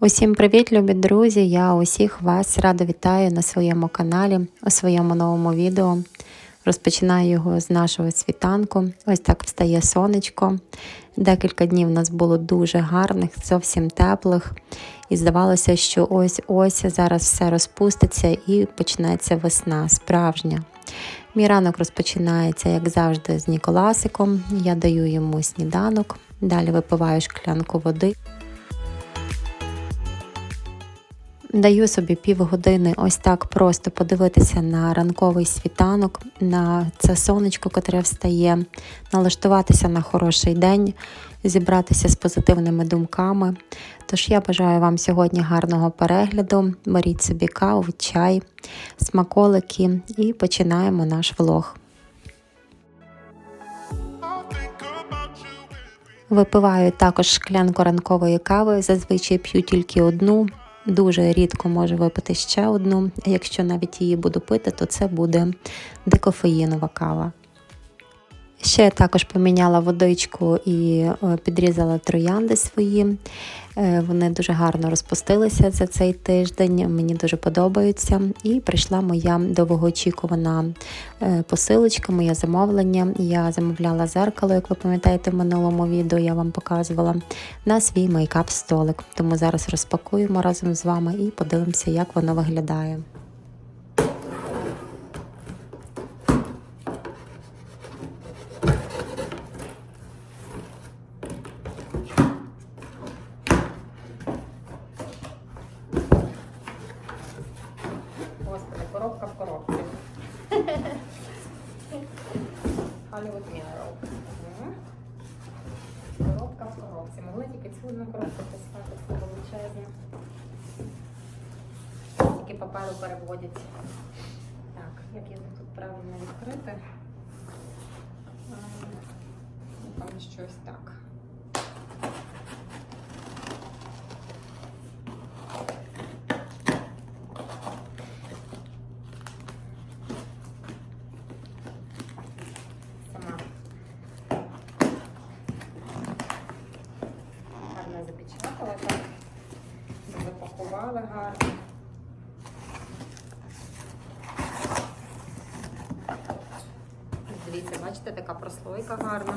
Усім привіт, любі друзі! Я усіх вас радо вітаю на своєму каналі у своєму новому відео. Розпочинаю його з нашого світанку. Ось так встає сонечко. Декілька днів у нас було дуже гарних, зовсім теплих. І здавалося, що ось-ось зараз все розпуститься і почнеться весна справжня. Мій ранок розпочинається, як завжди, з Ніколасиком. Я даю йому сніданок, далі випиваю шклянку води. Даю собі півгодини ось так просто подивитися на ранковий світанок, на це сонечко, котре встає, налаштуватися на хороший день, зібратися з позитивними думками. Тож я бажаю вам сьогодні гарного перегляду. Беріть собі каву, чай, смаколики і починаємо наш влог. Випиваю також шклянку ранкової кави, зазвичай п'ю тільки одну. Дуже рідко можу випити ще одну. Якщо навіть її буду пити, то це буде дикофеїнова кава. Ще я також поміняла водичку і е, підрізала троянди свої. Е, Вони дуже гарно розпустилися за цей тиждень, мені дуже подобаються. І прийшла моя довгоочікувана е, посилочка, моє замовлення. Я замовляла зеркало, як ви пам'ятаєте, в минулому відео я вам показувала на свій мейкап-столик. Тому зараз розпакуємо разом з вами і подивимося, як воно виглядає. Паперу переводять. Так, як його тут правильно відкрити? там Напевно, щось так. Сама гарно запечатала так, запакували гарно. Дивіться, бачите, така гарна.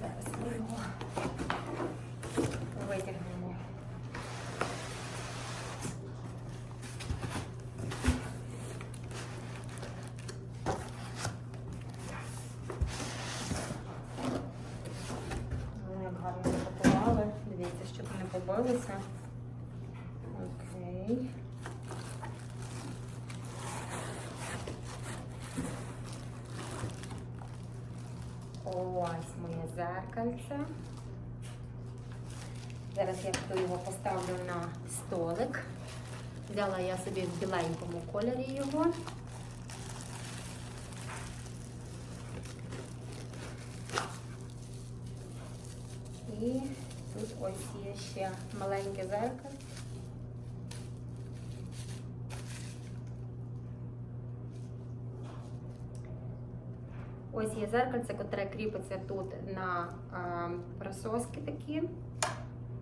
Зараз ми витягнемо. Гарно запакували. Дивіться, щоб не побилися. Окей. Ось моє зеркальце. Зараз я його поставлю на столик. Взяла я собі в біленькому кольорі його. І тут ось є ще маленьке зеркало. Ось є зеркальце, котре кріпиться тут на присоски такі.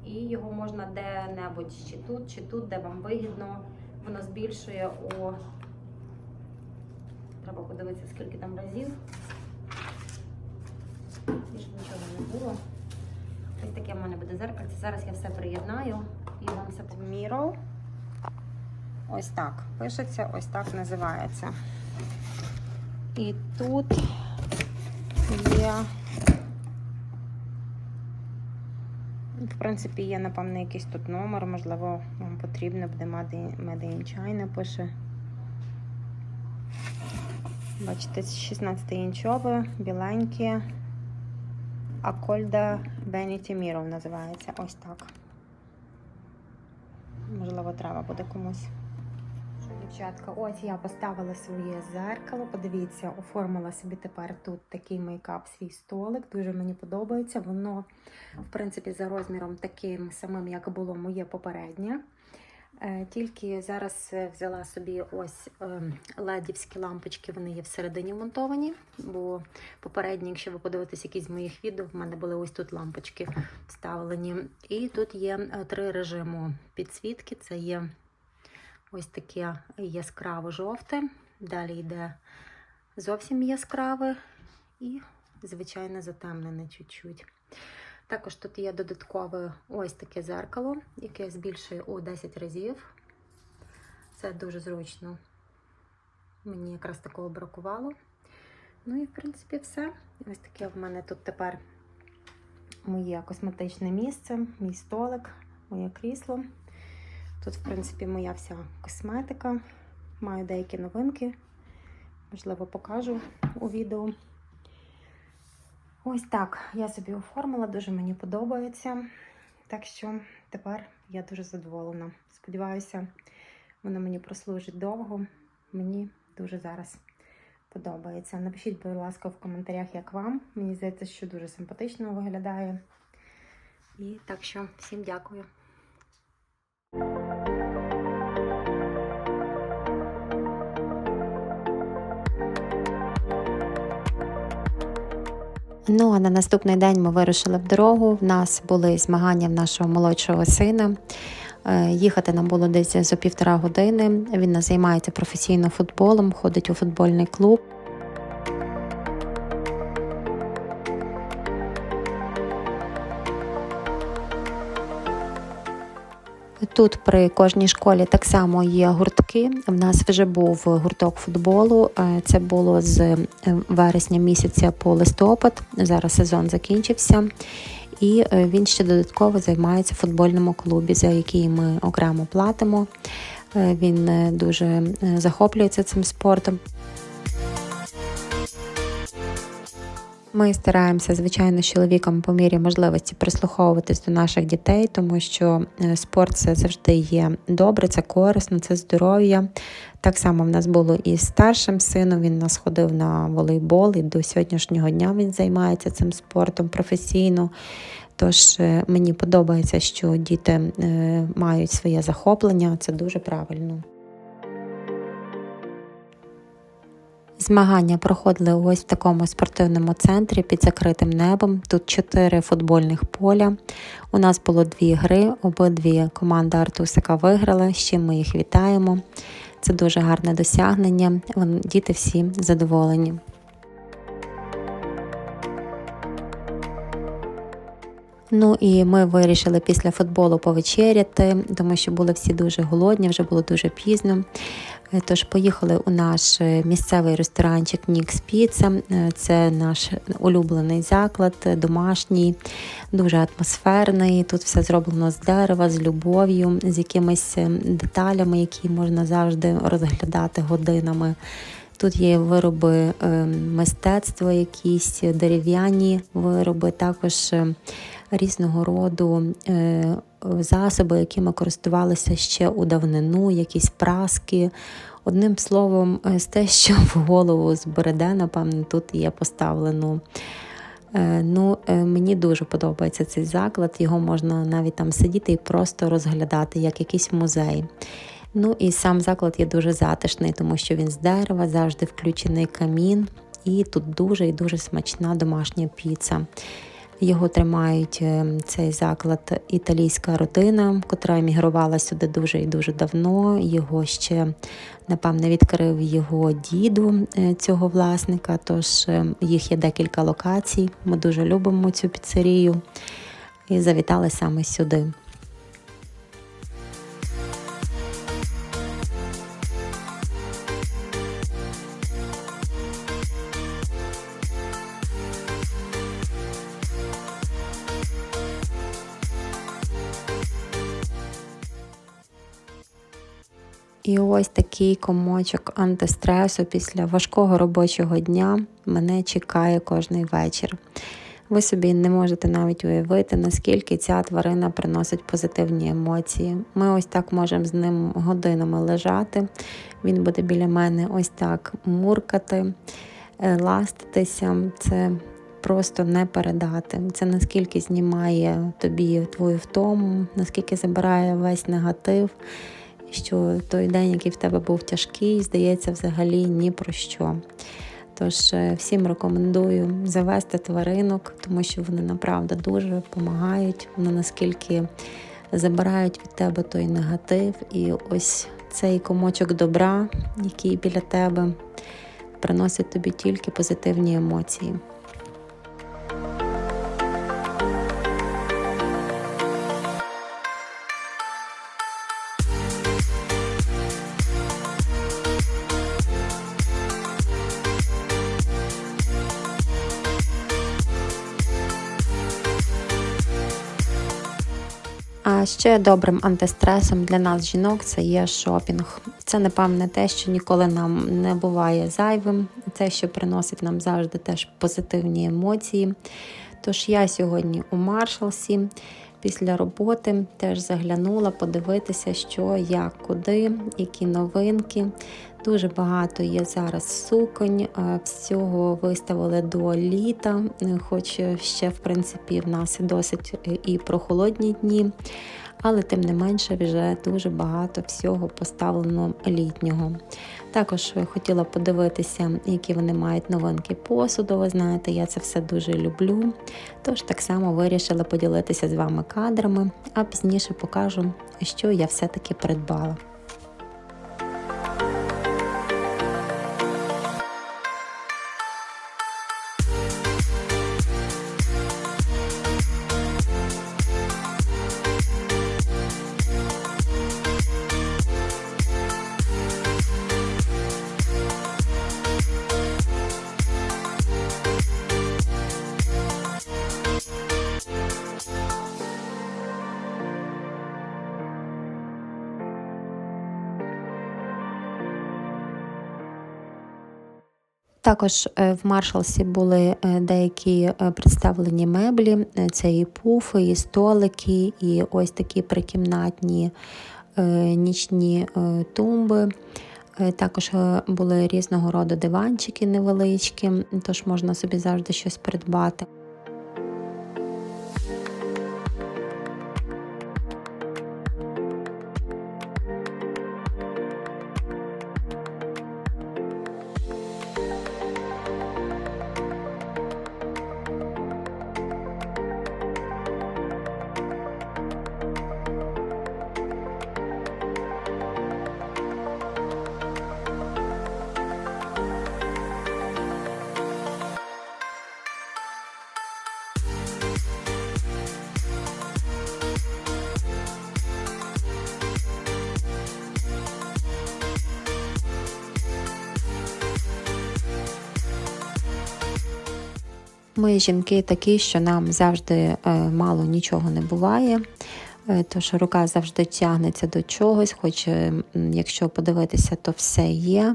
І його можна де-небудь, чи тут, чи тут, де вам вигідно. Воно збільшує у. Треба подивитися, скільки там разів. Більше нічого не було. Ось таке в мене буде зеркальце. Зараз я все приєднаю і вам все поміряю. Ось так пишеться, ось так називається. І тут є, в принципі, є, напевно, якийсь тут номер, можливо, вам потрібно буде Made in China пише. Бачите, 16 інчове, біленьке. Акольда Vanity Mirror називається. Ось так. Можливо, треба буде комусь. Дівчатка, ось я поставила своє зеркало. Подивіться, оформила собі тепер тут такий мейкап, свій столик. Дуже мені подобається. Воно, в принципі, за розміром таким самим, як було моє попереднє. Е, Тільки зараз е, взяла собі ось ем, ледівські лампочки, вони є всередині монтовані. Бо попередні, якщо ви подивитесь якісь з моїх відео, в мене були ось тут лампочки вставлені. І тут є е, три режиму підсвітки. Це є ось таке яскраво-жовте, далі йде зовсім яскраве і звичайно затемнене чуть-чуть. Також тут є додаткове ось таке зеркало, яке збільшує у 10 разів. Це дуже зручно. Мені якраз такого бракувало. Ну і, в принципі, все. Ось таке в мене тут тепер моє косметичне місце, мій столик, моє крісло. Тут, в принципі, моя вся косметика. Маю деякі новинки. Можливо, покажу у відео. Ось так я собі оформила, дуже мені подобається. Так що тепер я дуже задоволена. Сподіваюся, воно мені прослужить довго. Мені дуже зараз подобається. Напишіть, будь ласка, в коментарях, як вам. Мені здається, що дуже симпатично виглядає. І так що всім дякую. Ну а на наступний день ми вирушили в дорогу. В нас були змагання в нашого молодшого сина. Е, Їхати нам було десь за півтора години. Він займається професійно футболом, ходить у футбольний клуб. Тут при кожній школі так само є гуртки. В нас вже був гурток футболу. Е, Це було з е, вересня місяця по листопад. Зараз сезон закінчився. І е, він ще додатково займається в футбольному клубі, за який ми окремо платимо. Він дуже захоплюється цим спортом. Ми стараємося, звичайно, з чоловіком по мірі можливості прислуховуватись до наших дітей, тому що е, спорт це завжди є добре, це корисно, це здоров'я. Так само в нас було і з старшим сином. Він нас ходив на волейбол, і до сьогоднішнього дня він займається цим спортом професійно. Тож е, мені подобається, що діти е, мають своє захоплення, це дуже правильно. Змагання проходили ось в такому спортивному центрі під закритим небом. Тут чотири футбольних поля. У нас було дві гри, обидві команди Артусика виграли, з чим ми їх вітаємо. Це дуже гарне досягнення. Діти всі задоволені. Ну і ми вирішили після футболу повечеряти, тому що були всі дуже голодні, вже було дуже пізно. Е, Тож поїхали у наш е, місцевий ресторанчик Нікс Піца. Е, Це наш улюблений заклад, домашній, дуже атмосферний. Тут все зроблено з дерева, з любов'ю, з якимись деталями, які можна завжди розглядати годинами. Тут є вироби е, мистецтва, якісь дерев'яні вироби, також е, різного роду е, засоби, якими користувалися ще у давнину, якісь праски. Одним словом, з те, що в голову збереде, напевно, тут є поставлено. Ну, мені дуже подобається цей заклад. Його можна навіть там сидіти і просто розглядати, як якийсь музей. Ну і сам заклад є дуже затишний, тому що він з дерева, завжди включений камін, і тут дуже і дуже смачна домашня піца. Його тримають е, цей заклад італійська родина, котра емігрувала сюди дуже і дуже давно. Його ще, напевне, відкрив його діду е, цього власника. Тож е, їх є декілька локацій. Ми дуже любимо цю піцерію і завітали саме сюди. І ось такий комочок антистресу після важкого робочого дня мене чекає кожний вечір. Ви собі не можете навіть уявити, наскільки ця тварина приносить позитивні емоції. Ми ось так можемо з ним годинами лежати. Він буде біля мене ось так муркати, е, ластитися. Це просто не передати. Це наскільки знімає тобі твою втому, наскільки забирає весь негатив. Що той день, який в тебе був тяжкий, здається, взагалі ні про що. Тож е, всім рекомендую завести тваринок, тому що вони направду дуже допомагають. Вони наскільки забирають від тебе той негатив, і ось цей комочок добра, який біля тебе, приносить тобі тільки позитивні емоції. А ще добрим антистресом для нас, жінок, це є шопінг. Це, напевне, те, що ніколи нам не буває зайвим, те, що приносить нам завжди теж позитивні емоції. Тож я сьогодні у Маршалсі після роботи теж заглянула подивитися, що, як, куди, які новинки. Дуже багато є зараз суконь, е, всього виставили до літа, е, хоч ще, в принципі, в нас досить е, і прохолодні дні, але тим не менше вже дуже багато всього поставлено літнього. Також хотіла подивитися, які вони мають новинки посуду. Ви знаєте, я це все дуже люблю. Тож так само вирішила поділитися з вами кадрами, а пізніше покажу, що я все-таки придбала. Також е, в Маршалсі були е, деякі е, представлені меблі. Це і пуфи, і столики, і ось такі прикімнатні нічні тумби. Також були різного роду диванчики невеличкі, тож можна собі завжди щось придбати. Ми жінки такі, що нам завжди е, мало нічого не буває. Е, Тож рука завжди тягнеться до чогось, хоч е, якщо подивитися, то все є.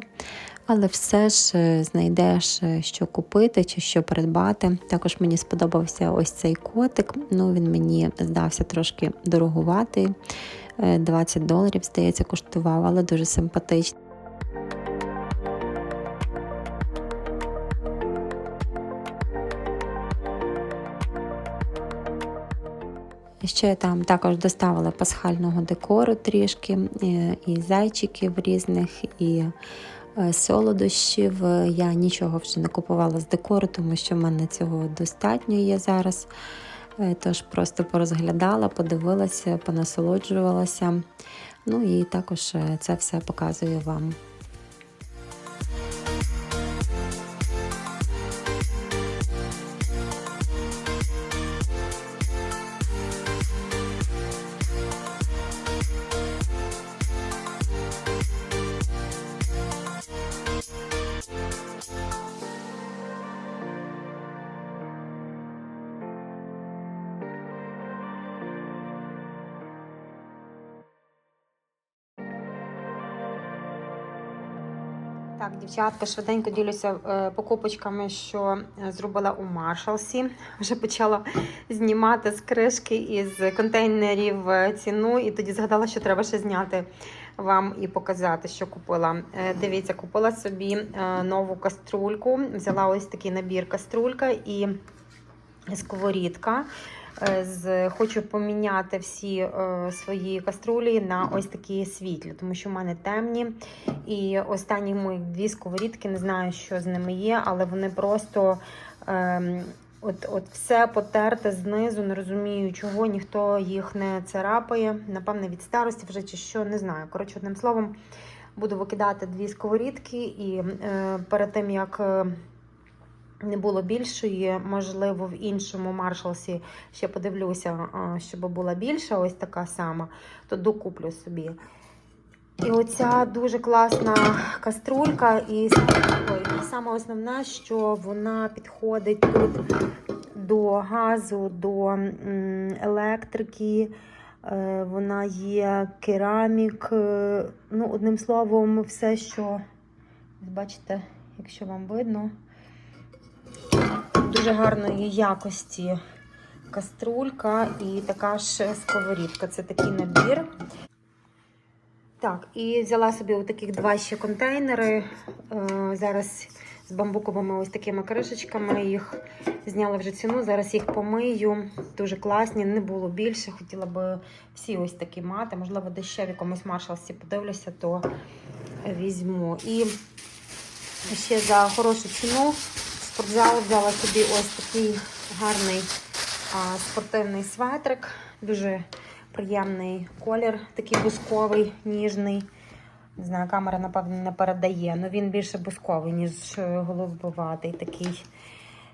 Але все ж знайдеш, що купити чи що придбати. Також мені сподобався ось цей котик. Ну, він мені здався трошки дорогуватий. Е, 20 доларів, здається, коштував, але дуже симпатичний. Ще там також доставила пасхального декору трішки, е, і зайчиків різних, і е, солодощів. Я нічого вже не купувала з декору, тому що в мене цього достатньо є зараз. Е, Тож просто порозглядала, подивилася, понасолоджувалася. Ну і також це все показую вам. Так, дівчатка, швиденько ділюся е, покупочками, що е, зробила у Маршалсі. Вже почала знімати з кришки із контейнерів е, ціну, і тоді згадала, що треба ще зняти вам і показати, що купила. Дивіться, купила собі нову каструльку. Взяла ось такий набір каструлька і сковорідка. Е, з, хочу поміняти всі е, свої каструлі на ось такі світлі, тому що в мене темні. І останні мої дві сковорідки, не знаю, що з ними є, але вони просто. Е, От, от все потерте знизу, не розумію, чого ніхто їх не царапає. Напевне, від старості вже чи що, не знаю. Коротше, одним словом, буду викидати дві сковорідки, і е, перед тим як е, не було більшої, можливо, в іншому маршалсі ще подивлюся, щоб була більша, ось така сама, то докуплю собі. І оця дуже класна каструлька, і саме основне, що вона підходить тут до газу, до електрики. Е, Вона є керамік. е, Ну, одним словом, все, що бачите, якщо вам видно, дуже гарної якості каструлька і така ж сковорідка. Це такий набір. Так, і взяла собі отаких два ще контейнери. Е, зараз з бамбуковими ось такими кришечками. Їх зняла вже ціну. Зараз їх помию. Дуже класні, не було більше. Хотіла би всі ось такі мати. Можливо, десь ще в якомусь маршалсі подивлюся, то візьму. І ще за хорошу ціну спортзал взяла собі ось такий гарний а, спортивний светрик. Дуже приємний колір, такий бусковий, ніжний. Не знаю, камера, напевно, не передає. але він більше бусковий, ніж е, голубоватий, такий,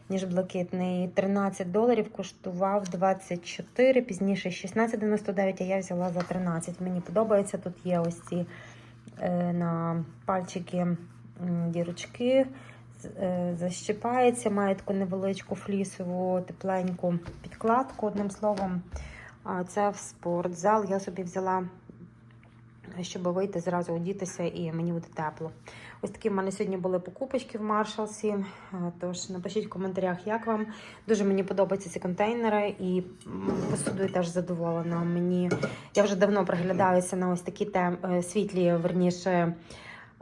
ніж блакитний. 13 доларів коштував 24, пізніше 16,99, а я взяла за 13. Мені подобається. Тут є ось ці е, на пальчики дірочки. Е, Защипається, має таку невеличку флісову тепленьку підкладку. Одним словом, Це в спортзал. Я собі взяла, щоб вийти зразу одітися і мені буде тепло. Ось такі в мене сьогодні були покупочки в Маршалсі. Тож напишіть в коментарях, як вам. Дуже мені подобаються ці контейнери і посудою теж задоволена. Мені я вже давно приглядаюся на ось такі тем... е, світлі, верніше.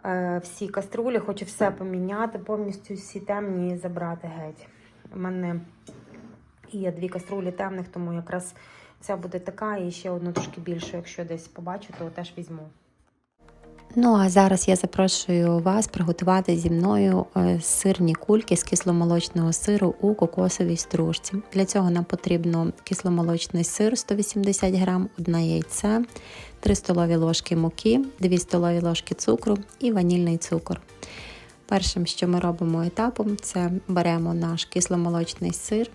Е, Всі каструлі, хочу все поміняти, повністю всі темні забрати геть. У мене є дві каструлі темних, тому якраз Ця буде така і ще одну трошки більшу, якщо десь побачу, то теж візьму. Ну а зараз я запрошую вас приготувати зі мною е, сирні кульки з кисломолочного сиру у кокосовій стружці. Для цього нам потрібно кисломолочний сир 180 грам, одне яйце, 3 столові ложки муки, 2 столові ложки цукру і ванільний цукор. Першим, що ми робимо етапом, це беремо наш кисломолочний сир,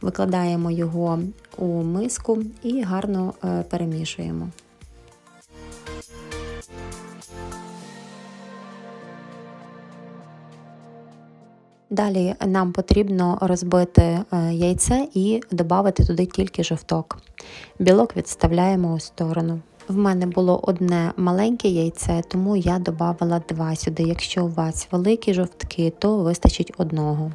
викладаємо його у миску і гарно е, перемішуємо. Далі нам потрібно розбити е, яйце і додати туди тільки жовток. Білок відставляємо у сторону. В мене було одне маленьке яйце, тому я додавала два сюди. Якщо у вас великі жовтки, то вистачить одного.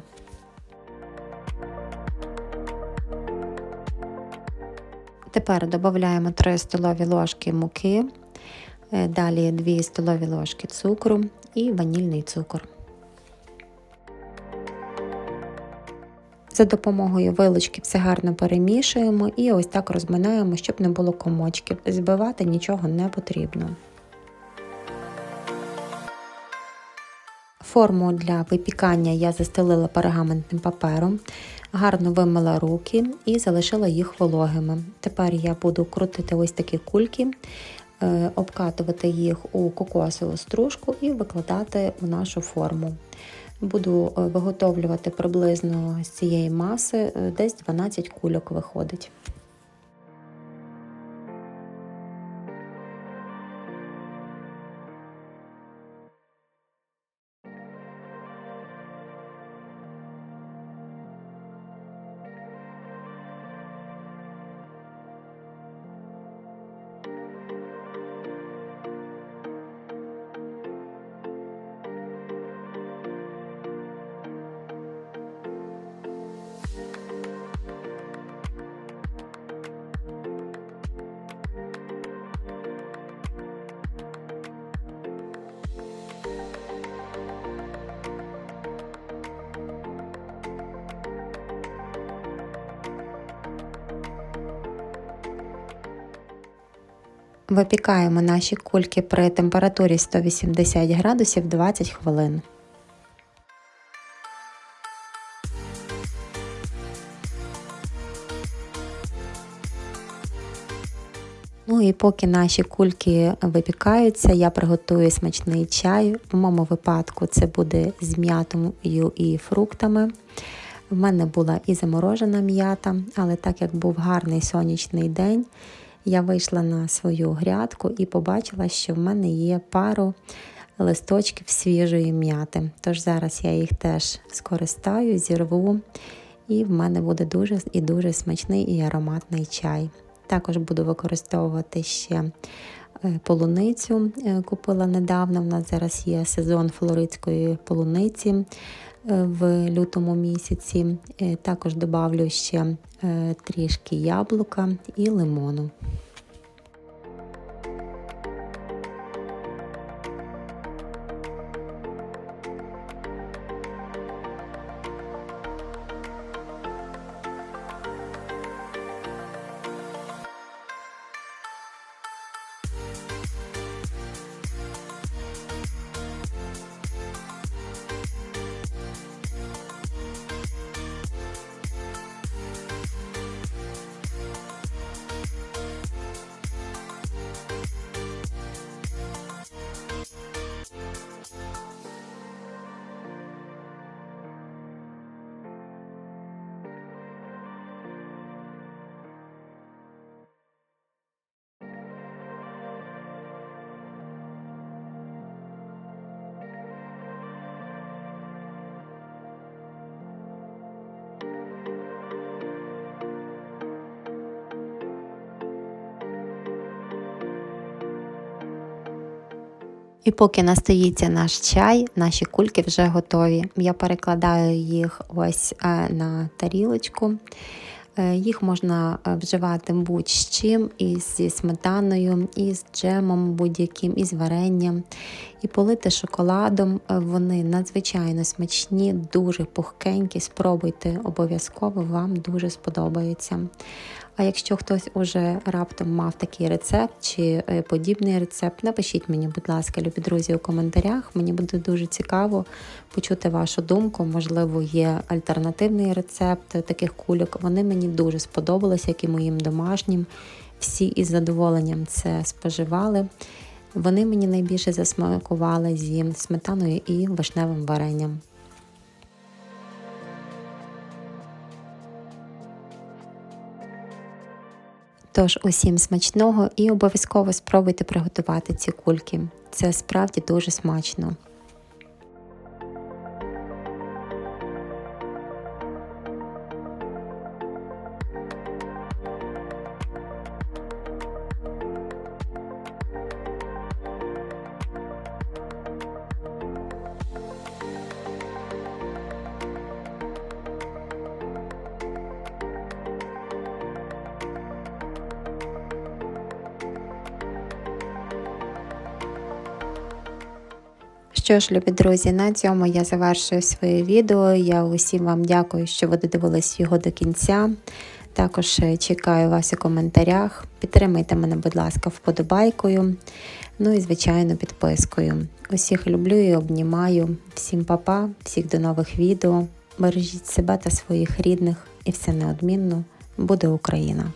Тепер додаємо 3 столові ложки муки, е, далі 2 столові ложки цукру і ванільний цукор. За допомогою вилочки все гарно перемішуємо і ось так розминаємо, щоб не було комочків. Збивати нічого не потрібно. Форму для випікання я застелила пергаментним папером, гарно вимила руки і залишила їх вологими. Тепер я буду крутити ось такі кульки, е, обкатувати їх у кокосову стружку і викладати у нашу форму. Буду е, виготовлювати приблизно з цієї маси, е, десь 12 кульок виходить. Випікаємо наші кульки при температурі 180 градусів 20 хвилин. Ну і поки наші кульки випікаються, я приготую смачний чай. В моєму випадку це буде з м'ятою і фруктами. В мене була і заморожена м'ята, але так як був гарний сонячний день, я вийшла на свою грядку і побачила, що в мене є пару листочків свіжої м'яти. Тож зараз я їх теж скористаю, зірву, і в мене буде дуже і дуже смачний і ароматний чай. Також буду використовувати ще е, полуницю. е, Купила недавно. У нас зараз є сезон флоридської полуниці в лютому місяці. Е, Також додавлю ще е, трішки яблука і лимону. І поки настоїться наш чай, наші кульки вже готові. Я перекладаю їх ось е, на тарілочку. Е, Їх можна е, вживати будь-з чим, і зі сметаною, і з джемом будь-яким, і з варенням, і полити шоколадом. Е, Вони надзвичайно смачні, дуже пухкенькі. Спробуйте обов'язково, вам дуже сподобається. А якщо хтось уже раптом мав такий рецепт чи е, подібний рецепт, напишіть мені, будь ласка, любі друзі, у коментарях. Мені буде дуже цікаво почути вашу думку. Можливо, є альтернативний рецепт таких кульок. Вони мені дуже сподобалися, як і моїм домашнім. Всі із задоволенням це споживали. Вони мені найбільше засмакували зі сметаною і вишневим варенням. Тож усім смачного і обов'язково спробуйте приготувати ці кульки. Це справді дуже смачно. Що ж, любі друзі, на цьому я завершую своє відео. Я усім вам дякую, що ви додивились його до кінця. Також е, чекаю вас у коментарях. Підтримайте мене, будь ласка, вподобайкою. Ну і, звичайно, підпискою. Усіх люблю і обнімаю. Всім па-па, всіх до нових відео. Бережіть себе та своїх рідних, і все неодмінно буде Україна!